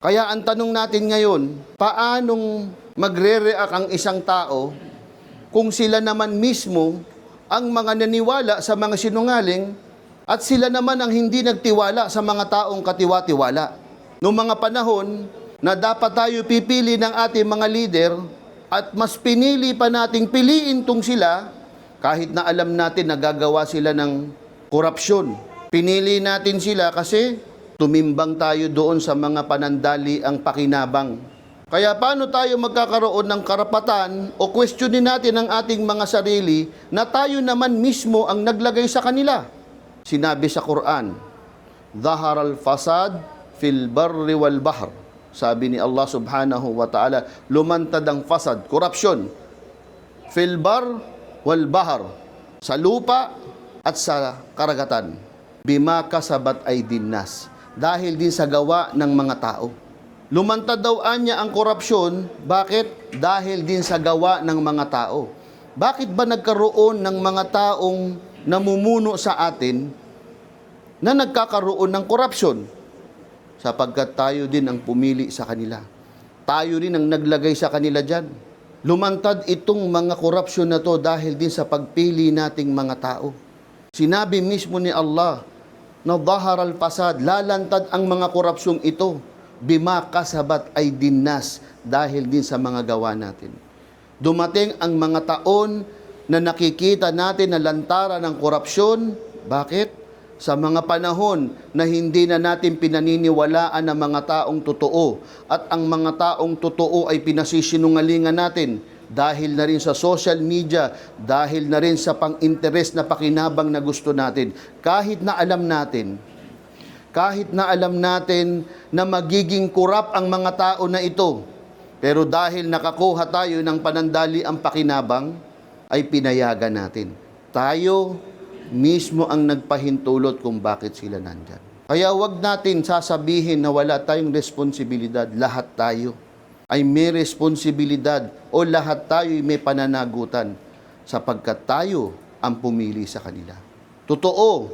Kaya ang tanong natin ngayon, paanong magre-react ang isang tao kung sila naman mismo ang mga naniwala sa mga sinungaling at sila naman ang hindi nagtiwala sa mga taong katiwa-tiwala. Noong mga panahon na dapat tayo pipili ng ating mga leader at mas pinili pa nating piliin tong sila kahit na alam natin na gagawa sila ng korupsyon. Pinili natin sila kasi tumimbang tayo doon sa mga panandali ang pakinabang. Kaya paano tayo magkakaroon ng karapatan o questionin natin ang ating mga sarili na tayo naman mismo ang naglagay sa kanila? Sinabi sa Quran, Zahar al-fasad fil barri wal bahr. Sabi ni Allah subhanahu wa ta'ala, lumantad ang fasad, korupsyon, fil bar wal bahr. Sa lupa at sa karagatan. Bima kasabat ay dinnas. Dahil din sa gawa ng mga tao. Lumantad daw anya ang korupsyon. Bakit? Dahil din sa gawa ng mga tao. Bakit ba nagkaroon ng mga taong namumuno sa atin na nagkakaroon ng korupsyon? Sapagkat tayo din ang pumili sa kanila. Tayo rin ang naglagay sa kanila dyan. Lumantad itong mga korupsyon na to dahil din sa pagpili nating mga tao. Sinabi mismo ni Allah na dahar al-fasad, lalantad ang mga korupsyong ito, bima kasabat ay dinnas dahil din sa mga gawa natin. Dumating ang mga taon na nakikita natin na lantaran ng korupsyon. Bakit? Sa mga panahon na hindi na natin pinaniniwalaan ng mga taong totoo at ang mga taong totoo ay pinasisinungalingan natin dahil na rin sa social media, dahil na rin sa pang-interes na pakinabang na gusto natin. Kahit na alam natin, kahit na alam natin na magiging kurap ang mga tao na ito, pero dahil nakakuha tayo ng panandali ang pakinabang, ay pinayagan natin. Tayo mismo ang nagpahintulot kung bakit sila nandyan. Kaya wag natin sasabihin na wala tayong responsibilidad. Lahat tayo ay may responsibilidad o lahat tayo ay may pananagutan sapagkat tayo ang pumili sa kanila. Totoo,